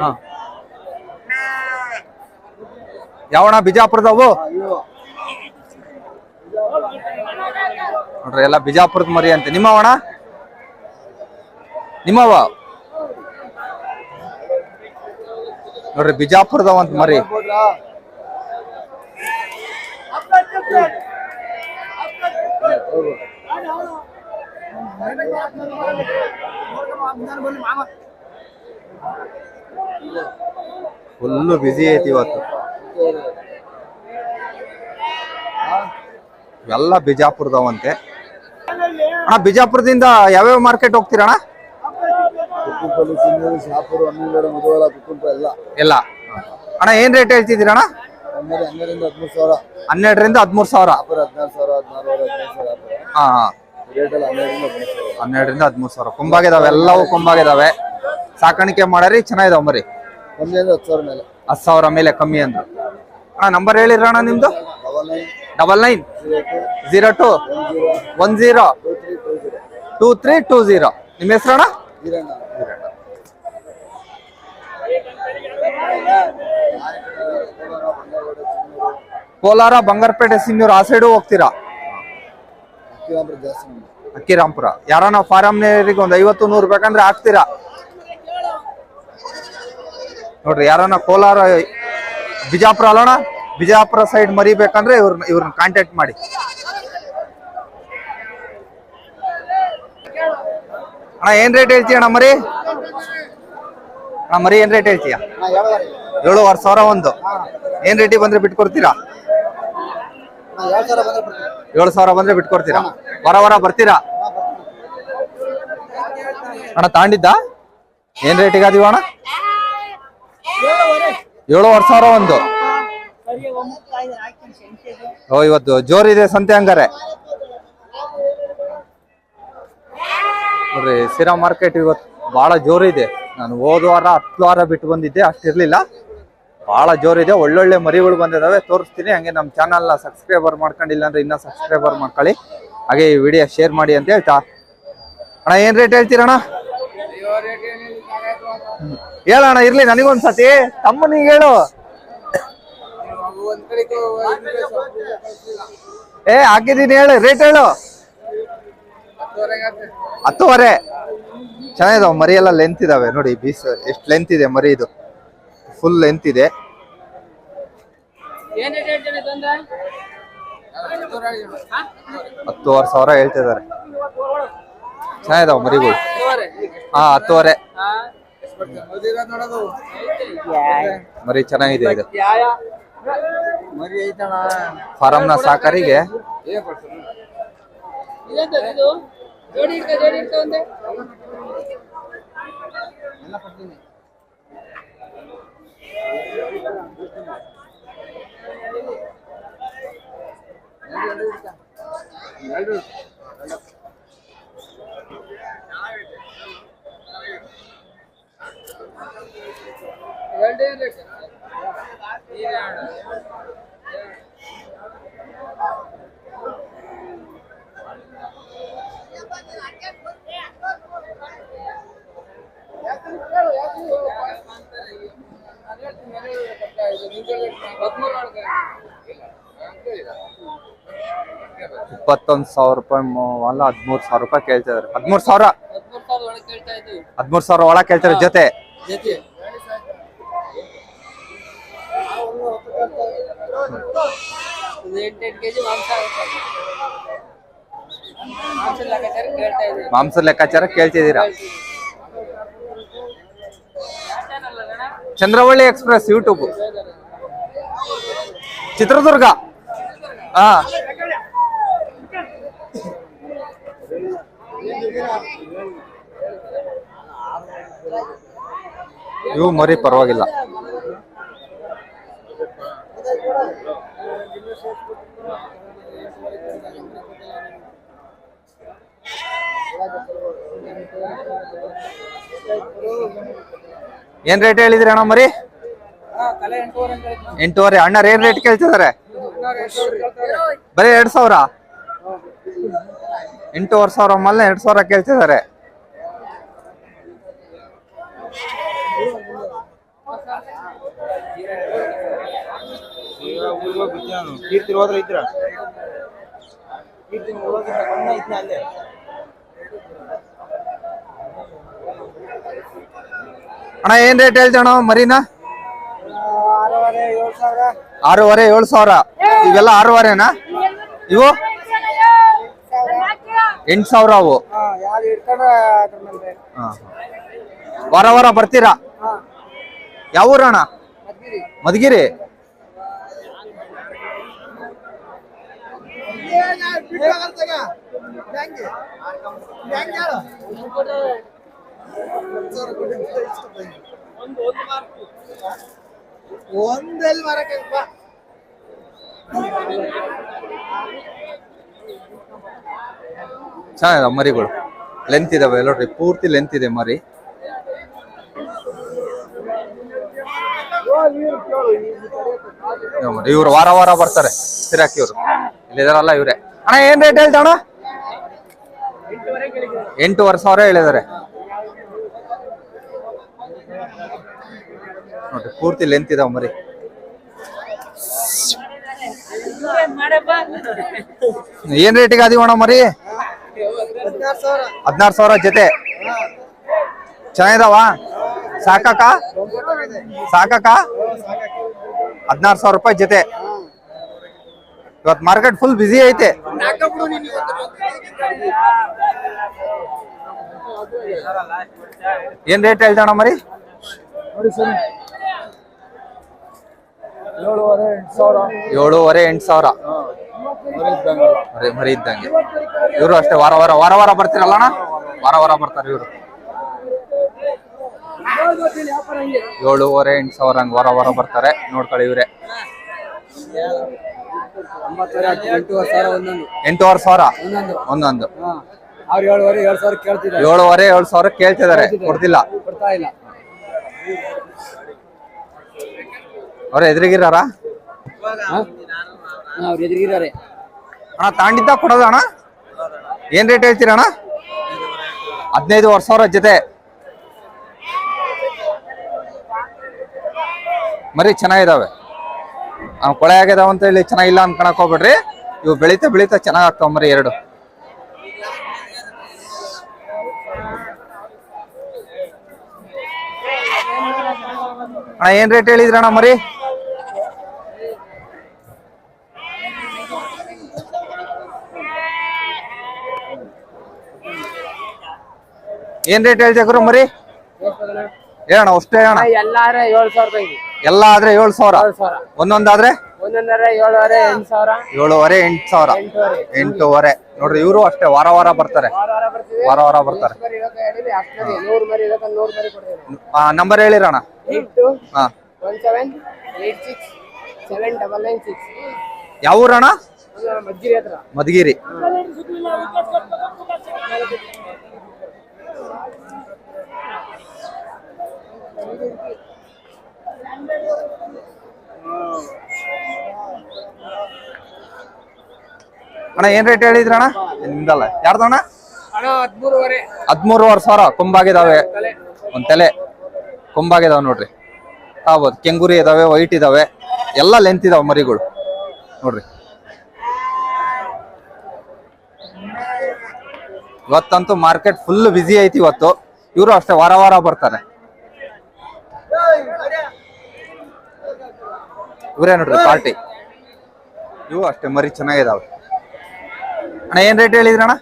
ಹಾ. ಯಾವಣ ಬಿಜಾಪುರದವು? ನೋಡ್ರಿ ಎಲ್ಲ ಬಿಜಾಪುರದ ಮರಿ ಅಂತ. ನಿಮ್ಮವಣ ನಿಮ್ಮವ ನೋಡ್ರಿ ಬಿಜಾಪುರದವ ಅಂತ ಮರಿ. ಫುಲ್ಲು ಬ್ಯುಸಿ ಐತಿ ಇವತ್ತು. ಎಲ್ಲ ಬಿಜಾಪುರದವಂತೆ. ಅಣ್ಣ ಬಿಜಾಪುರದಿಂದ ಯಾವ್ಯಾವ ಮಾರ್ಕೆಟ್ ಹೋಗ್ತೀರಣ್ಣ? ಎಲ್ಲ. ಅಣ್ಣ ಏನ್ ರೇಟ್ ಹೇಳ್ತಿದ್ದೀರಣ್ಣ? ಹನ್ನೆರಡು ಹನ್ನೆರಡರಿಂದ ಹದಿಮೂರು ಸಾವಿರ. ಹಾ ಹಾ. ಹನ್ನೆರಡರಿಂದ ಹದಿಮೂರು ಸಾವಿರ. ಕೊಂಬಾಗಿದಾವೆ ಎಲ್ಲವೂ ಕೊಂಬಾಗಿದಾವೆ. ಸಾಕಾಣಿಕೆ ಮಾಡಾರಿ ಚೆನ್ನಾಗಿದಾವ ಮರಿ ಕಮ್ಮಿ ಅಂದ್ರೆ ಹತ್ತು ಸಾವಿರ ಮೇಲೆ. ಹತ್ತು ಸಾವಿರ ಮೇಲೆ ಕಮ್ಮಿ ಅಂದ್ರೆ. ಅಣ್ಣ ನಂಬರ್ ಹೇಳಿರ ಅಣ್ಣ ನಿಮ್ದು? Double nine. Zero two. One zero. Two three two zero. ನಿಮ್ಮ ಹೆಸರು ಅಣ್ಣ? ವೀರಣ್ಣ. ಕೋಲಾರ ಬಂಗಾರಪೇಟೆ ಸಿಂಗೂರು ಆ ಸೈಡು ಹೋಗ್ತೀರಾ. ಅಕ್ಕಿರಾಂಪುರ ಯಾರನ್ನ ಫಾರಮ್ನೇರಿಗೆ ಒಂದು ಐವತ್ತು ನೂರು ಬೇಕಂದ್ರೆ ಹಾಕ್ತೀರಾ? ನೋಡ್ರಿ, ಯಾರನ್ನ ಕೋಲಾರ, ಬಿಜಾಪುರ ಅಲ್ಲೋಣ ಬಿಜಾಪುರ ಸೈಡ್ ಮರಿಬೇಕಂದ್ರೆ ಇವ್ರನ್ನ ಇವ್ರನ್ನ ಕಾಂಟ್ಯಾಕ್ಟ್ ಮಾಡಿ. ಅಣ್ಣ, ಏನ್ ರೇಟ್ ಹೇಳ್ತೀಯ ಅಣ್ಣ ಮರಿ? ಅಣ್ಣ ಮರಿ, ಏನ್ ರೇಟ್ ಹೇಳ್ತೀಯ? ಏಳುವರೆ ಸಾವಿರ ಒಂದು. ಏನ್ ರೇಟಿ ಬಂದ್ರೆ ಬಿಟ್ಕೊಡ್ತೀರಾ. ಏಳು ಸಾವಿರ ಬಂದ್ರೆ ಬಿಟ್ಕೊಡ್ತೀರಾ? ವರ ವರ ಬರ್ತೀರಾ? ಅಣ್ಣ, ತಾಂಡಿದ್ದ? ಏನ್ ರೇಟಿಗೆ ಅಣ್ಣ? ಏಳುವರೆ ಸಾವಿರ ಒಂದು. ಓ ಇವತ್ತು ಜೋರಿದೆ ಸಂತೆ ಹಂಗಾರೆ. ನೋಡ್ರಿ ಸಿರಾ ಮಾರ್ಕೆಟ್ ಇವತ್ತು ಬಹಳ ಜೋರಿದೆ ನಾನು ಹೋದ ವಾರ ಹತ್ತು ವಾರ ಬಿಟ್ಟು ಬಂದಿದ್ದೆ ಅಷ್ಟಿರ್ಲಿಲ್ಲ ಬಹಳ ಜೋರಿದೆ ಒಳ್ಳೊಳ್ಳೆ ಮರಿಗಳು ಬಂದಿದಾವೆ ತೋರಿಸ್ತೀನಿ. ಹಂಗೆ ನಮ್ಮ ಚಾನಲ್ನ ಸಬ್ಸ್ಕ್ರೈಬರ್ ಮಾಡ್ಕೊಂಡಿಲ್ಲ ಅಂದ್ರೆ ಇನ್ನೂ ಸಬ್ಸ್ಕ್ರೈಬರ್ ಮಾಡ್ಕೊಳ್ಳಿ. ಹಾಗೆ ಈ ವಿಡಿಯೋ ಶೇರ್ ಮಾಡಿ ಅಂತ ಹೇಳ್ತಾ. ಅಣ್ಣ ಏನ್ ರೇಟ್ ಹೇಳ್ತೀರಣ್ಣ? ಹ್ಮ್. ಹೇಳಣ್ಣ, ಇರ್ಲಿ, ನನಗೊಂದ್ಸತಿ. ತಮ್ಮನಿಗೆ ಹೇಳು. ಏ ಹಾಕಿದೀನಿ ಹೇಳು ರೇಟ್ ಹೇಳು. ಹತ್ತುವರೆ. ಚೆನ್ನಾಗಿದಾವ ಮರಿ ಎಲ್ಲ ಲೆಂತ್ ಇದಾವೆ. ನೋಡಿ, ಬೀಸ್, ಎಷ್ಟು ಲೆಂತ್ ಇದೆ ಮರಿ ಇದು. ಫುಲ್ ಲೆಂತ್ ಇದೆ. ಹತ್ತುವರೆ ಸಾವಿರ ಹೇಳ್ತಿದ್ದಾರೆ. ಚೆನ್ನಾಗಿದಾವ ಮರಿಗಳು. ಹಾ, ಹತ್ತುವರೆ. ಮರಿ ಚೆನ್ನಾಗಿದೆ ಇದು? ಮರಿ ಐತಣ ಫಾರಮ್ನ ಇಪ್ಪತ್ತೊಂದು ಸಾವಿರ ರೂಪಾಯಿ ಮೊ- ಅಲ್ಲ ಹದಿಮೂರು ಸಾವಿರ ರೂಪಾಯಿ ಕೇಳ್ತಿದಾರೆ ಹದಿಮೂರು ಸಾವಿರ? ಹದಿಮೂರು ಸಾವಿರ ಒಳಗೆ ಕೇಳ್ತಾರೆ ಜೊತೆ. ಮಾಂಸ ಲೆಕ್ಕಾಚಾರ ಲೆಕ್ಕಾಚಾರ ಕೇಳ್ತಿದ್ದೀರಾ? Chandravalli express YouTube. ಚಿತ್ರದುರ್ಗ. ಹಾ. ಇವು ಮರಿ ಪರವಾಗಿಲ್ಲ. ಏನ್ ರೇಟ್ ಹೇಳಿದ್ರಿ ಅಣ್ಣ ಮರಿ? ತಲೆ ಎಂಟೂವರೆ ಅಣ್ಣ ಏನ್ ರೇಟ್ ಕೇಳ್ತಿದಾರೆ. ಬರೀ ಎರಡ್ ಸಾವಿರ? ಎಂಟೂವರೆ ಸಾವಿರ ಮಲ್ಲ ಎರಡ್ ಸಾವಿರ ಕೇಳ್ತಿದಾರೆ. ಕೀರ್ತಿ ಹೋದ್ರೆ ಇದ್ರ? ಕೀರ್ತಿ ಹೋದ್ರೆ ಬಣ್ಣ ಇದ್ನ ಅಲ್ಲೇ. ಅಣ್ಣ, ಏನ್ ರೇಟ್ ಹೇಳ್ತೀಯ ಅಣ್ಣ, ಮರಿನ? ಆರೂವರೆ, ಏಳು ಸಾವಿರ. ಇವೆಲ್ಲ ಆರೂವರೆನಾ? ಇವು? ಎಂಟು ಸಾವಿರ ಅವು. ವಾರ ವಾರ ಬರ್ತೀರಾ? ಯಾವ ಊರಣ್ಣ ಮಧುಗಿರಿ. ಒಂದಲ್ಲಿ ಮರಕಲ್ಪ ಚೆನ್ನಾಗಿದೆ ಮರಿಗಳು. ಲೆಂತ್ ಇದಾವೆ ನೋಡ್ರಿ ಪೂರ್ತಿ ಲೆಂತ್ ಇದೆ ಮರಿ. ಇವ್ರು ವಾರ ವಾರ ಬರ್ತಾರೆ ಸಿರಾಕಿ ಇವ್ರು. ಇಲ್ಲಿದಾರಲ್ಲ ಇವ್ರೆ. ಅಣ್ಣ, ಏನ್ ರೇಟ್ ಹೇಳ್ತಾ ಅಣ್ಣ? ಎಂಟೂವರೆ ಸಾವಿರ ಹೇಳಿದಾರೆ ನೋಡ್ರಿ, ಪೂರ್ತಿ ಲೆಂತ್ ಇದಾವ ಮರಿ. ಏನ್ ರೇಟಿಗೆ ಅದೀವಣ್ಣ ಮರಿ? ಹದಿನಾರು ಸಾವಿರ ಜೊತೆ. ಚೆನ್ನಾಗಿದಾವ? ಸಾಕಾಕ? ಸಾಕಾಕ? ಹದಿನಾರು ಸಾವಿರ ರೂಪಾಯಿ ಜೊತೆ. ಇವತ್ತು ಮಾರ್ಕೆಟ್ ಫುಲ್ ಬಿಸಿ ಐತೆ. ಏನ್ ರೇಟ್ ಹೇಳ್ತಾಣ ಮರಿ? ಏಳುವರೆ ಎಂಟು ಸಾವಿರ. ಏಳುವರೆ ಎಂಟು ಸಾವಿರ. ಮರಿ ಇದ್ದಂಗೆ ಇವರು ಅಷ್ಟೇ ವಾರ ವಾರ ವಾರ ವಾರ ಬರ್ತಿರಲ್ಲ ಅಣ್ಣ? ವಾರ ವಾರ ಬರ್ತಾರೆ ಇವರು. ಏಳುವರೆ ಎಂಟು ಸಾವಿರ ಹಂಗೆ ವಾರ ವಾರ ಬರ್ತಾರೆ. ನೋಡ್ಕೊಳ್ಳಿ ಇವ್ರೆ. ಎಂಟೂವರೆ ಸಾವಿರ? ಒಂದೊಂದು. ಏಳುವರೆ ಏಳು ಸಾವಿರ ಕೇಳ್ತಿದ್ದಾರೆ. ಕೊಡ್ತಿಲ್ಲ. ಅವ್ರ ಎದುರಿಗಿರಾರ ಅವ್ರು ಎದುರಿಗಿರಾರೆ ಅಣ್ಣ ತಾಂಡಿದ್ದ ಕೊಡೋದ ಅಣ್ಣ? ಏನ್ ರೇಟ್ ಹೇಳ್ತೀರ ಅಣ್ಣ? ಹದಿನೈದುವರೆ ಸಾವಿರ ಜೊತೆ. ಮರಿ ಚೆನ್ನಾಗಿದಾವೆ. ಆ, ಕೊಳೆ ಆಗ್ಯದಾವ ಅಂತ ಹೇಳಿ ಚೆನ್ನಾಗಿಲ್ಲ ಅನ್ಕೊಳಕ್ ಹೋಗ್ಬೇಡ್ರಿ. ಇವು ಬೆಳಿತಾ ಬೆಳಿತಾ ಚೆನ್ನಾಗ್ ಆಗ್ತಾವ ಮರಿ ಎರಡು. ಅಣ್ಣ ಏನ್ ರೇಟ್ ಹೇಳಿದ್ರಣ್ಣ ಮರಿ? ಏನ್ ರೇಟ್ ಹೇಳ್ತೀಯ ಗುರು ಮರಿ? ಹೇಳಣ್ಣ ಅಷ್ಟೇ ಹೇಳೋಣ ಎಲ್ಲಾರ ಏಳು ಸಾವಿರ ಎಲ್ಲ ಆದ್ರೆ ಏಳು ಸಾವಿರ? ಒಂದೊಂದಾದ್ರೆ? ಏಳುವರೆ ಎಂಟು ಸಾವಿರ. ಎಂಟುವರೆ. ನೋಡ್ರಿ ಇವರು ಅಷ್ಟೇ ವಾರ ವಾರ ಬರ್ತಾರೆ. ವಾರ ವಾರ ಬರ್ತಾರೆ. ನಂಬರ್ ಹೇಳಿರಣ್ಣ. ಏಟ್ ಟು ಹಾ one seven eight six seven double ಯಾವ ಊರಣ್ಣ ಮಧುಗಿರಿ. ಅಣ್ಣ ಏನ್ ರೇಟ್ ಹೇಳಿದ್ರಣ್ಣ ನಿಮ್ದಲ್ಲ. ಯಾರ್ದಣ್ಣ ಹದ್ಮೂರುವರೆ. ಸಾವಿರ ಕೊಂಬಾಗಿದಾವೆ. ಒಂದ್ ತಲೆ. ಕೊಂಬಾಗಿದಾವೆ ನೋಡ್ರಿ. ಆಗ್ಬೋದು ಕೆಂಗುರಿ ಇದಾವೆ ವೈಟ್ ಇದಾವೆ. ಎಲ್ಲ ಲೆಂತ್ ಇದಾವೆ ಮರಿಗಳು. ನೋಡ್ರಿ. ಇವತ್ತಂತೂ ಮಾರ್ಕೆಟ್ ಫುಲ್ ಬಿಸಿ ಐತಿ ಇವತ್ತು. ಇವರು ಅಷ್ಟೇ ವಾರ ವಾರ ಬರ್ತಾರೆ. ಇವರೇ ನೋಡ್ರಿ ಪಾರ್ಟಿ ಇವು ಅಷ್ಟೇ, ಮರಿ ಚೆನ್ನಾಗಿದಾವೆ. ಅಣ್ಣ, ಏನ್ ರೇಟ್ ಹೇಳಿದ್ರಣ್ಣ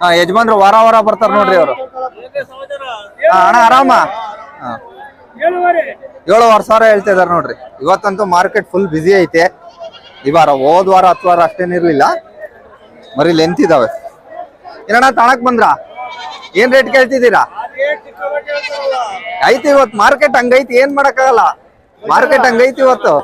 ಹಾ, ಯಜಮಾನ್ರು ವಾರ ವಾರ ಬರ್ತಾರ ನೋಡ್ರಿ ಅವರು. ಅಣ್ಣ, ಆರಾಮ? ಏಳುವರೆ ಸಾವಿರ ಹೇಳ್ತಾ ಇದಾರೆ ನೋಡ್ರಿ. ಇವತ್ತಂತೂ ಮಾರ್ಕೆಟ್ ಫುಲ್ ಬಿಸಿ ಐತೆ. ಈ ವಾರ ಹೋದ್ ವಾರ ಹತ್ತು ವಾರ ಅಷ್ಟೇನಿರ್ಲಿಲ್ಲ ಮರಿ ಲೆಂತ್ ಇದಾವೆ. ಏನಣ್ಣ ತಾಣಕ್ ಬಂದ್ರ? ಏನ್ ರೇಟ್ ಕೇಳ್ತಿದ್ದೀರಾ? ಐತಿ ಇವತ್ತು ಮಾರ್ಕೆಟ್ ಹಂಗೈತಿ ಏನ್ ಮಾಡಕ್ಕಾಗಲ್ಲ. ಮಾರ್ಕೆಟ್ ಹಂಗೈತಿ ಇವತ್ತು.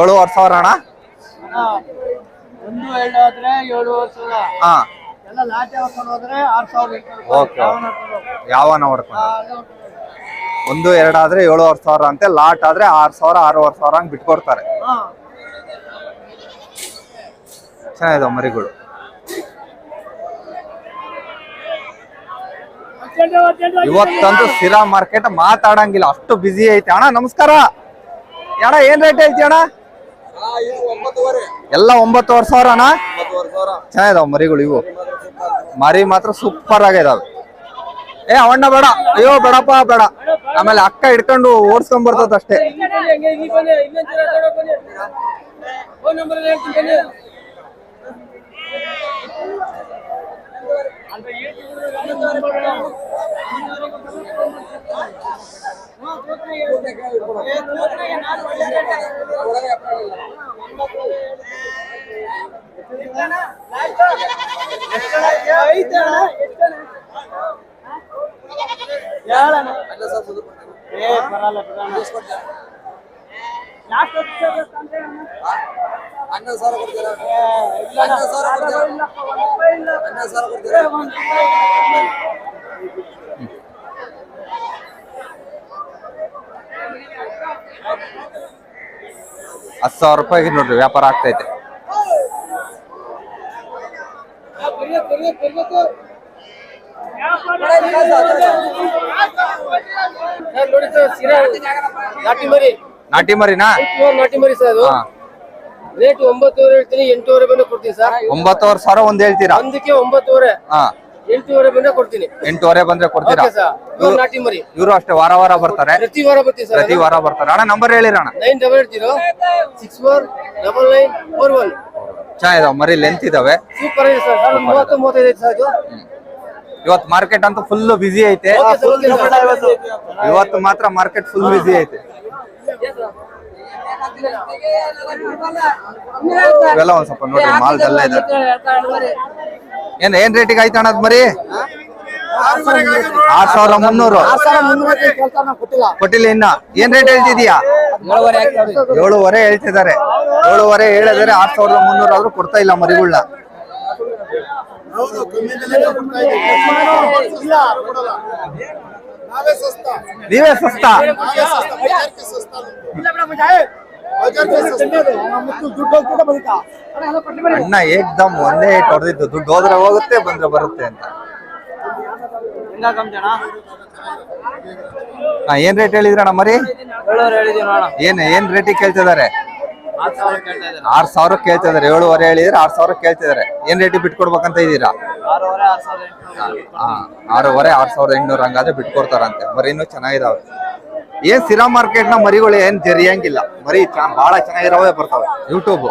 ಏಳುವರೆ ಸಾವಿರ ಅಣ್ಣ? ಯಾವ ಹೊಡ್ಕೊಂಡು ಒಂದು ಎರಡು ಆದ್ರೆ ಏಳುವರೆ ಸಾವಿರ ಅಂತೆ. ಲಾಟ್ ಆದ್ರೆ ಆರ್ ಸಾವಿರ ಆರೂವರೆ ಸಾವಿರ ಹಂಗ್ ಬಿಟ್ಕೊಡ್ತಾರೆ. ಚೆನ್ನಾಗಿದಾವೆ ಮರಿಗಳು. ಇವತ್ತಂತೂ ಸಿರಾ ಮಾರ್ಕೆಟ್ ಮಾತಾಡಂಗಿಲ್ಲ. ಅಷ್ಟು ಬಿಸಿ ಐತೆ. ಅಣ್ಣ ನಮಸ್ಕಾರ. ಅಣ್ಣ ಏನ್ ರೇಟ್ ಐತಿ ಅಣ್ಣ? ಎಲ್ಲ ಒಂಬತ್ತುವರೆ ಸಾವಿರ ಅಣ್ಣ? ಚೆನ್ನಾಗಿದಾವ ಮರಿಗಳು ಇವು. ಮರಿ ಮಾತ್ರ ಸೂಪರ್ ಆಗಿದಾವೆ ಏ ಅವಣ್ಣ ಬೇಡ ಅಯ್ಯೋ ಬೇಡಪ್ಪ ಬೇಡ ಆಮೇಲೆ ಅಕ್ಕ ಹಿಡ್ಕೊಂಡು ಓಡಿಸ್ಕೊಂಡ್ ಬರ್ತದ ಅಷ್ಟೇ ಹತ್ತು ಸಾವಿರ ರೂಪಾಯಿ ನೋಡ್ರಿ ವ್ಯಾಪಾರ ಆಗ್ತೈತೆ. ಸರ್ ಸರ್ ಸಿರಾ ನಾಟಿ ಮರಿನಾ? ನಾಟಿ ಮರಿ ಸರ್ ರೇಟ್ ಒಂಬತ್ತುವರೆ ಹೇಳ್ತೀನಿ ಎಂಟೂವರೆ ಬಂದು ಕೊಡ್ತೀನಿ ಸರ್ ಒಂಬತ್ತುವರೆ ಸಾವಿರ ಒಂದ್ ಹೇಳ್ತೀರಾ? ಒಂದಕ್ಕೆ ಒಂಬತ್ತುವರೆ ಎಂಟೂವರೆ ಬಂದ್ರೆ ಕೊಡ್ತೀನಿ ಎಂಟೂವರೆ ಬಂದ್ರೆ ಕೊಡ್ತೀರಾ ನಾಟಿ ಮರಿ. ಇವರು ಅಷ್ಟೇ ವಾರ ವಾರ ಬರ್ತಾರೆ. ಪ್ರತಿ ವಾರ ಬರ್ತೀವಿ ಸರ್ ಪ್ರತಿ ವಾರ ಬರ್ತಾರೆ. ಅಣ್ಣ number ಹೇಳಿರಣ್ಣ. Nine double eight zero six four double nine four one. ಚೆನ್ನಾಗಿದಾವೆ ಮರಿ ಲೆಂತ್ ಇದಾವೆ. ಸೂಪರ್ ಇದೆ ಸರ್. ಮೂವತ್ತು ಮೂವತ್ತೈದು ಸರ್ ಇದು. ಇವತ್ತು ಮಾರ್ಕೆಟ್ ಅಂತೂ ಫುಲ್ ಬಿಸಿ ಐತೆ. ಇವತ್ತು ಮಾತ್ರ ಮಾರ್ಕೆಟ್ ಫುಲ್ ಬಿಸಿ ಐತೆ. ಇವೆಲ್ಲ ಒಂದ್ ಸ್ವಲ್ಪ ನೋಡ್ರಿ ಮಾಲ್ ಎಲ್ಲ ಇದೆ ಏನ್ ಏನ್ ರೇಟಿಗೆ ಆಯ್ತು ಅಣ್ಣದ್ ಮರಿ? ಆರ್ ಸಾವಿರ ಮುನ್ನೂರು. ಕೊಟ್ಟಿಲ್ಲ ಇನ್ನ. ಏನ್ ರೇಟ್ ಹೇಳ್ತಿದ್ಯಾ? ಏಳುವರೆ ಹೇಳ್ತಿದ್ದಾರೆ. ಏಳುವರೆ ಹೇಳಿದ್ರೆ ಆರ್ ಸಾವಿರದ ಮುನ್ನೂರು ಆದ್ರೂ ಕೊಡ್ತಾ ಇಲ್ಲ ಮರಿಗಳನ್ನ ನೀವೇ ಸಸ್ತಾ. ಅಣ್ಣ ಏಕ್ದಮ್ ಒಂದೇ ಏಟ್ ಹೊಡೆದಿದ್ದು. ದುಡ್ಡು ಹೋದ್ರೆ ಹೋಗುತ್ತೆ ಬಂದ್ರೆ ಬರುತ್ತೆ ಅಂತ. ಹಾ ಏನ್ ರೇಟ್ ಹೇಳಿದ್ರಣ್ಣ ಮರಿ? ಏನ್ ಏನ್ ರೇಟಿಗೆ ಕೇಳ್ತಿದಾರೆ ಆರ್ ಸಾವಿರ ಕೇಳ್ತಿದಾರೆ ಏಳುವರೆ ಹೇಳಿದ್ರೆ ಆರ್ ಸಾವಿರ ಕೇಳ್ತಿದಾರೆ ಏನ್ ರೇಟಿಗೆ ಬಿಟ್ಕೊಡ್ಬೇಕಂತ ಇದೀರಾ ಹಾ ಆರೂವರೆ ಆರ್ ಸಾವಿರದ ಎಂಟ್ನೂರ ಹಂಗಾದ್ರೆ ಬಿಟ್ಕೊಡ್ತಾರಂತೆ. ಮರಿನೂ ಚೆನ್ನಾಗಿದಾವೆ. ಏನ್ ಸಿರಾ ಮಾರ್ಕೆಟ್ನ ಮರಿಗಳು ಏನ್ ಜರಿಯಂಗಿಲ್ಲ. ಮರಿ ಬಹಳ ಚೆನ್ನಾಗಿರೋವೇ ಬರ್ತಾವೆ. ಯೂಟ್ಯೂಬ್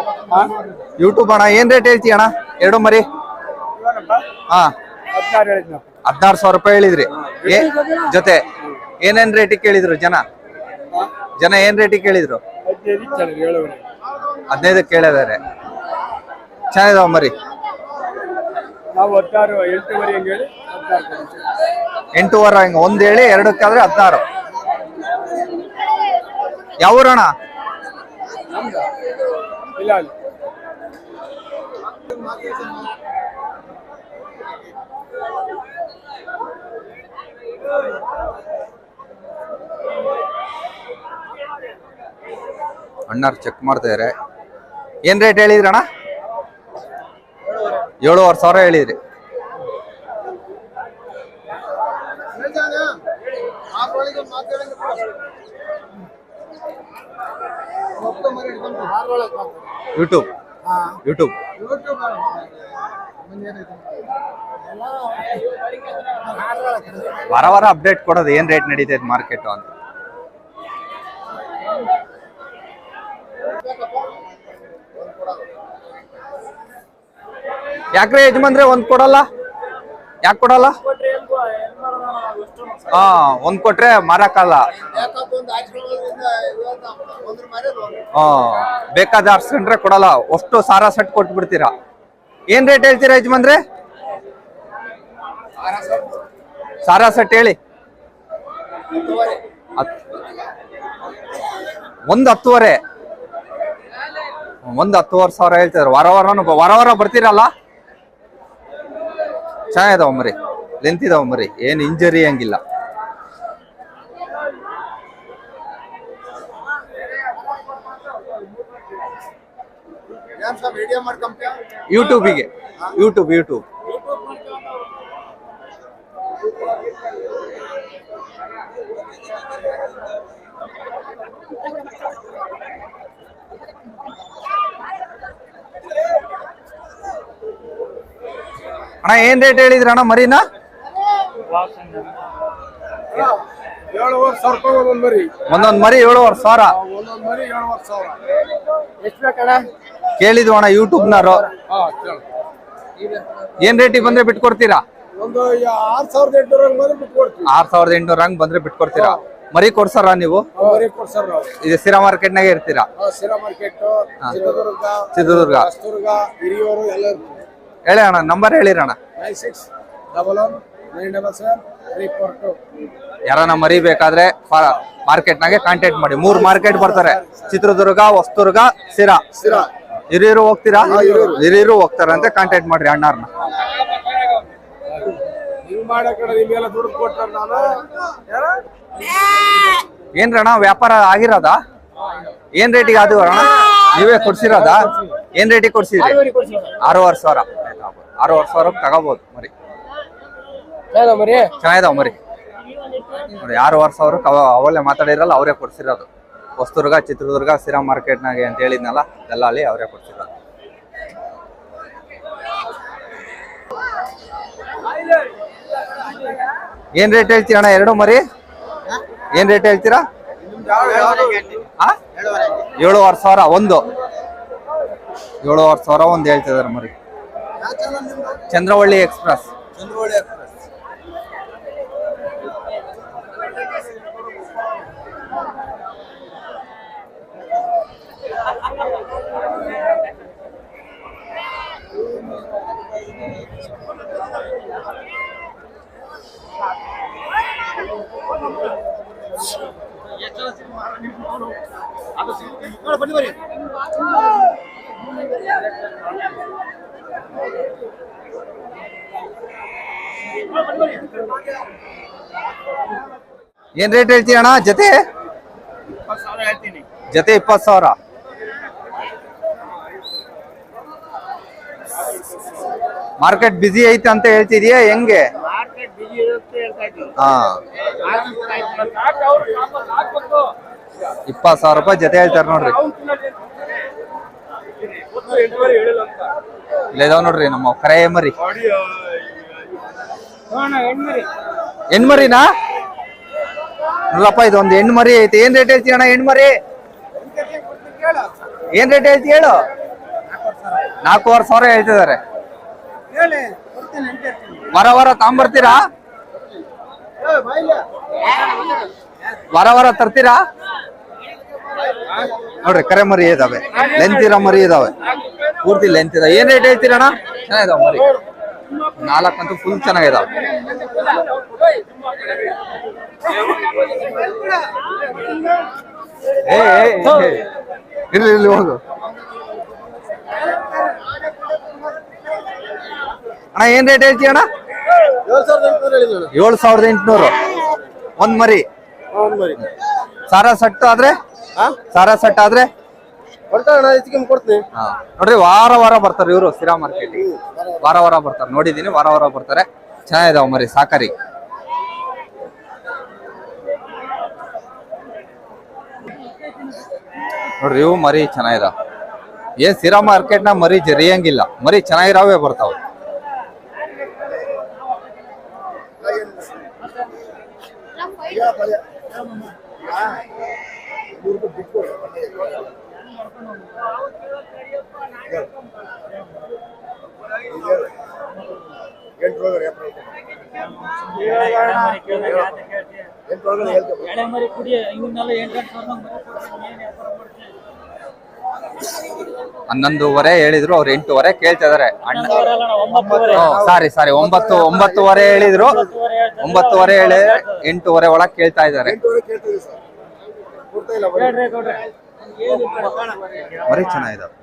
ಯೂಟ್ಯೂಬ್ ಅಣ್ಣ ಏನ್ ರೇಟ್ ಹೇಳ್ತಿ ಅಣ್ಣ? ಎರಡು ಮರಿ. ಹಾ. ಹದಿನಾರು ಸಾವಿರ ರೂಪಾಯಿ ಹೇಳಿದ್ರಿ. ಏ ಜೊತೆ ಏನೇನ್ ರೇಟಿಗೆ ಕೇಳಿದ್ರು ಜನ? ಜನ ಏನ್ ರೇಟಿಗೆ ಕೇಳಿದ್ರು? ಹದಿನೈದು ಕೇಳಿದಾರೆ ಚೆನ್ನಾಗಿದಾವ ಮರಿ ನಾವು ಹತ್ತಾರು ಎಂಟೂವರೆ ಹಂಗೆ ಹೇಳಿ? ಎಂಟೂವರೆ ಹಿಂಗ ಒಂದ್ ಹೇಳಿ ಎರಡಕ್ಕಾದ್ರೆ ಹದಿನಾರು. ಯಾವೂರಣ ಇಲ್ಲ ಅಣ್ಣಾರ್ ಚೆಕ್ ಮಾಡ್ತಾ ಇದಾರೆ. ಏನ್ ರೇಟ್ ಹೇಳಿದ್ರಣ್ಣ ಏಳುವರೆ ಸಾವಿರ ಹೇಳಿದ್ರಿ. ಯೂಟ್ಯೂಬ್ ಯೂಟ್ಯೂಬ್ ವಾರ ವಾರ ಅಪ್ಡೇಟ್ ಕೊಡೋದು ಏನ್ ರೇಟ್ ನಡೀತೈತೆ ಮಾರ್ಕೆಟ್ ಅಂತ. ಯಾಕ್ರೆ ಯಜಮಾನ್ರೆ, ಒಂದ್ ಕೊಡಲ್ಲ? ಯಾಕೆ ಕೊಡಲ್ಲ? ಹಾ, ಒಂದ್ ಕೊಟ್ರೆ ಮಾರಕ್ಕಲ್ಲ ಹಾ, ಬೇಕಾದ ಆರ್ಸ್ಕೊಂಡ್ರೆ ಕೊಡಲ್ಲ. ಅಷ್ಟು ಸಾರ ಸೆಟ್ ಬಿಡ್ತೀರಾ ಏನ್ ರೇಟ್ ಹೇಳ್ತೀರಾ ಯಜಮಾನ್ರೆ? ಸಾರ ಸೆಟ್ ಹೇಳಿ. ಒಂದ್ ಹತ್ತುವರೆ. ಒಂದ್ ಹತ್ತುವರೆ ಸಾವಿರ ಹೇಳ್ತಿದ್ರು. ವಾರ ವಾರ ವಾರ ವಾರ ಬರ್ತೀರಲ್ಲ? ಚೆನ್ನಾಗಿದಾವ ಮರಿ ಲೆಂತ್ ಇದಾವ ಮರಿ ಏನ್ ಇಂಜರಿ ಹಂಗಿಲ್ಲ. ಯೂಟ್ಯೂಬಿಗೆ ಯೂಟ್ಯೂಬ್ ಯೂಟ್ಯೂಬ್ ಅಣ್ಣ ಏನ್ ರೇಟ್ ಹೇಳಿದ್ರಿ ಅಣ್ಣ ಮರಿನ? ಒಂದೊಂದು ಮರಿ. ಏಳುವರೆ ಸಾವಿರ. ಕೇಳಿದ್ವು ಅಣ್ಣ ಯೂಟ್ಯೂಬ್ನವರು ಏನ್ ರೇಟಿಗೆ ಬಂದ್ರೆ ಬಿಟ್ಕೊಡ್ತೀರಾ? ಒಂದು ಆರು ಸಾವಿರದ ಎಂಟುನೂರ ಹಂಗ್ ಬಂದ್ರೆ ಬಿಟ್ಕೊಡ್ತೀರಾ? ಮರಿ ಕೊಡ್ಸಾರ ನೀವು. ಇದು ಸಿರಾ ಮಾರ್ಕೆಟ್ನಾಗೆ ಇರ್ತೀರಾ? ಸಿರಾ ಮಾರ್ಕೆಟ್ ಚಿತ್ರದುರ್ಗ ಹಿರಿಯೂರು ಎಲ್ಲ ಹೇಳಿ ಅಣ್ಣ number ಹೇಳಿರಣ್ಣ nine six double one nine double seven three four two. ಯಾರನ್ನ ಮರಿ ಬೇಕಾದ್ರೆ ಮಾರ್ಕೆಟ್ನಾಗೆ ಕಾಂಟ್ಯಾಕ್ಟ್ ಮಾಡಿ. ಮೂರ್ ಮಾರ್ಕೆಟ್ ಬರ್ತಾರೆ. ಚಿತ್ರದುರ್ಗ ಹೊಸದುರ್ಗ ಸಿರಾ ಸಿರಾ ಹಿರಿಯರು ಹೋಗ್ತೀರಾ? ಹಿರಿಯರು. ಹೋಗ್ತಾರಂತೆ ಕಾಂಟ್ಯಾಕ್ಟ್ ಮಾಡ್ರಿ ಅಣ್ಣಾರ್ನ. ಯಾರ? ಏನ್ರಣ್ಣ ವ್ಯಾಪಾರ ಆಗಿರೋದ? ಏನ್ ರೇಟಿಗೆ ಅದು ಅಣ್ಣ? ನೀವೇ ಕೊಡ್ಸಿರೋದಾ? ಏನ್ ರೇಟಿಗೆ ಕೊಡ್ಸಿದ್ರಿ? ಆರೂವರೆ ಸಾವಿರ. ಆರೂವರೆ ಸಾವಿರಕ್ಕೆ ತಗೋಬಹುದು ಮರಿ. ಮರಿ? ಚೆನ್ನಾಗಿದಾವ ಮರಿ. ನೋಡಿ ಆರೂವರೆ ಸಾವಿರಕ್ಕೆ ಅವ ಅವಲ್ಲೇ ಮಾತಾಡಿರಲ್ಲ ಅವರೇ ಕೊಡ್ಸಿರೋದು. ಹೊಸದುರ್ಗ ಚಿತ್ರದುರ್ಗ ಸಿರಾ ಮಾರ್ಕೆಟ್ನಾಗೆ ಅಂತ ಹೇಳಿದ್ನಲ್ಲ ದಲ್ಲಾಳಿ ಅವರೇ ಕೊಡ್ಸಿರೋದು. ಏನ್ ರೇಟ್ ಹೇಳ್ತೀರ ಅಣ್ಣ ಎರಡು ಮರಿ? ಏನ್ ರೇಟ್ ಹೇಳ್ತೀರಾ? ಏಳುವರೆ ಸಾವಿರ ಒಂದು. ಏಳುವರೆ ಸಾವಿರ ಒಂದು ಹೇಳ್ತಿದಾರೆ ಮರಿ. ಚಂದ್ರವಳ್ಳಿ ಎಕ್ಸ್ಪ್ರೆಸ್. ಏನ್ ರೇಟ್ ಹೇಳ್ತೀಯ ಅಣ್ಣ ಜೊತೆ ಜೊತೆ ಇಪ್ಪತ್ತು ಸಾವಿರ ಮಾರ್ಕೆಟ್ ಬಿಸಿ ಐತೆ ಅಂತ ಹೇಳ್ತಿದ್ಯಾ ಹೆಂಗೆ ಹಾ ಇಪ್ಪತ್ತು ಸಾವಿರ ರೂಪಾಯಿ ಜೊತೆ ಹೇಳ್ತಾರೆ ನೋಡ್ರಿ ಇದಾವ ನೋಡ್ರಿ ನಮ್ಮ ಕರೆ ಮರಿ ಹೆಣ್ಮರಿನಾ ನೋಡಪ್ಪ, ಇದೊಂದು ಮರಿ ಐತಿ. ಏನ್ ರೇಟ್ ಹೇಳ್ತೀಯ ಅಣ್ಣ ಹೆಣ್ಮರಿ ಏನ್ ರೇಟ್ ಹೇಳ್ತಿ ಹೇಳು? ನಾಲ್ಕೂವರೆ ಸಾವಿರ ಹೇಳ್ತಿದಾರೆ ವರ ವರ ತಾಂಬರ್ತೀರಾ? ವರ ವರ ತರ್ತೀರಾ? ನೋಡ್ರಿ, ಕರೆ ಮರಿ ಇದಾವೆ. ಲೆಂತಿರ ಮರಿ ಇದಾವೆ. ಪೂರ್ತಿ ಲೆಂತ್ ಇದಾವೆ ಏನ್ ರೇಟ್ ಹೇಳ್ತೀರಣ್ಣ? ಚೆನ್ನಾಗಿದಾವ ಮರಿ. ನಾಲ್ಕಂತೂ ಫುಲ್ ಚೆನ್ನಾಗಿದಾವೆ. ಇರ್ಲಿ ಇರ್ಲಿ ಹೋಗು. ಅಣ್ಣ ಏನ್ ರೇಟ್ ಹೇಳ್ತೀಯ ಅಣ್ಣ? ಏಳು ಸಾವಿರದ ಎಂಟುನೂರ. ಒಂದ್ ಮರಿ. ಒಂದು ಮರಿ. ಸಾರಾ ಸಟ್ಟು ಆದ್ರೆ? ಸಾರಾ ಸಟ್ ಆದ್ರೆ? ಹೆಚ್ಚಿಗೆ ಕೊಡ್ತೀನಿ. ನೋಡ್ರಿ ವಾರ ವಾರ ಬರ್ತಾರೆ ಇವರು ಸಿರಾ ಮಾರ್ಕೆಟ್ ವಾರ ವಾರ ಬರ್ತಾರೆ. ನೋಡಿದೀನಿ ವಾರ ವಾರ ಬರ್ತಾರೆ. ಚೆನ್ನಾಗಿದಾವ ಮರಿ ಸಾಕರಿ. ನೋಡ್ರಿ ಇವು ಮರಿ ಚೆನ್ನಾಗಿದಾವ ಏನ್ ಸಿರಾ ಮಾರ್ಕೆಟ್ನ ಮರಿ ಜರಿಯಂಗಿಲ್ಲ. ಮರಿ ಚೆನ್ನಾಗಿರಾವೇ ಬರ್ತಾವ. ಹನ್ನೊಂದುವರೆ ಹೇಳಿದ್ರು ಅವ್ರು ಎಂಟೂವರೆ ಕೇಳ್ತಾ ಇದಾರೆ ಅಣ್ಣ ಸಾರಿ ಸಾರಿ ಒಂಬತ್ತು ಒಂಬತ್ತುವರೆ ಹೇಳಿದ್ರು. ಒಂಬತ್ತುವರೆ ಹೇಳಿ ಎಂಟೂವರೆ ಒಳಗ್ ಕೇಳ್ತಾ ಇದಾರೆ. ಮರಿ ಚೆನ್ನಾಗಿದಾವೆ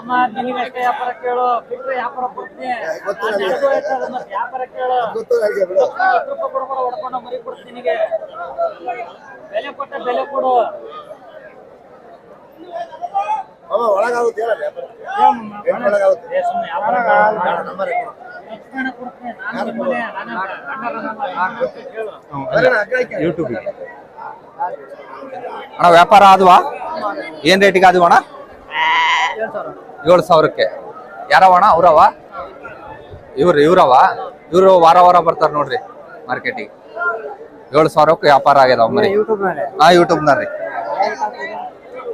ಅಮ್ಮ ನಿನಗಷ್ಟೇ ವ್ಯಾಪಾರ ಕೇಳು ಬಿಟ್ರೆ ವ್ಯಾಪಾರ ಕೊಡ್ತೀನಿ. ಗೊತ್ತು ನಾನ್ ನನಗೆ. ನಡೆದು ಹೋಯ್ತದೆ ಮತ್ತೆ ವ್ಯಾಪಾರ ಕೇಳು. ಗೊತ್ತು ನನಗೆ ಬಿಡು. ಹತ್ತು ರೂಪಾಯಿ ಕೊಡು ಕೊಡು ಹೊಡ್ಕೊಂಡು ಮರಿ ಕೊಡ್ತೀನಿ ನಿನಗೆ. ಬೆಲೆ ಕೊಟ್ಟ ಬೆಲೆ ಕೊಡು. ಒಳಗಾಗುತ್ತೆ ಯೂಟ್ಯೂಬ್ ಅಣ್ಣ ವ್ಯಾಪಾರ ಆದ್ವಾ? ಏನ್ ರೇಟಿಗೆ ಆದ್ವು ಅಣ್ಣ? ಏಳು ಸಾವಿರಕ್ಕೆ. ಯಾರವ ಅಣ್ಣ ಅವ್ರವ ಇವ್ರು ಇವ್ರವ ಇವ್ರು ವಾರ ವಾರ ಬರ್ತಾರೆ ನೋಡ್ರಿ ಮಾರ್ಕೆಟಿಗೆ. ಏಳು ಸಾವಿರಕ್ಕೆ ವ್ಯಾಪಾರ ಆಗ್ಯದ ಒಮ್ಮೆ. ಹಾ ಯೂಟ್ಯೂಬ್ನಾರ್ರಿ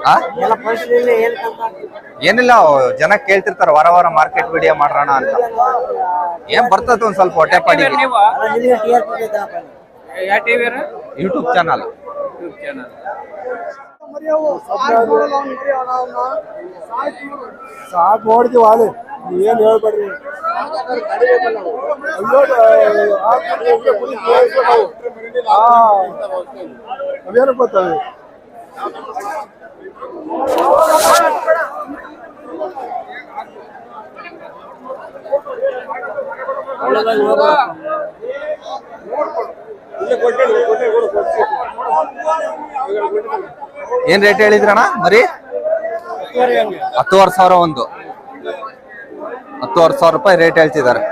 ಹಾ ಏನಿಲ್ಲ ಜನ ಕೇಳ್ತಿರ್ತಾರ ವಾರ ವಾರ ಮಾರ್ಕೆಟ್ ವಿಡಿಯೋ ಮಾಡ್ರಣ ಅಂತ. ಏನ್ ಬರ್ತದ ಒಂದ್ ಸ್ವಲ್ಪ ಹೊಟ್ಟೆ ಪಾಡಿಗೆ. ಯೂಟ್ಯೂಬ್ ಚಾನಲ್ ಸಾಕು ನೋಡ್ತೀವಿ ಹಾಲು ಏನು ಹೇಳ್ಬೇಡ್ರಿ? ಅವೇನು ಗೊತ್ತವೆ ಏನ್ ರೇಟ್ ಹೇಳಿದ್ರಣ್ಣ? ಮರಿ? ಹತ್ತುವರೆ ಸಾವಿರ ಒಂದು. ಹತ್ತುವರೆ ಸಾವಿರ ರೂಪಾಯಿ ರೇಟ್ ಹೇಳ್ತಿದ್ದಾರೆ.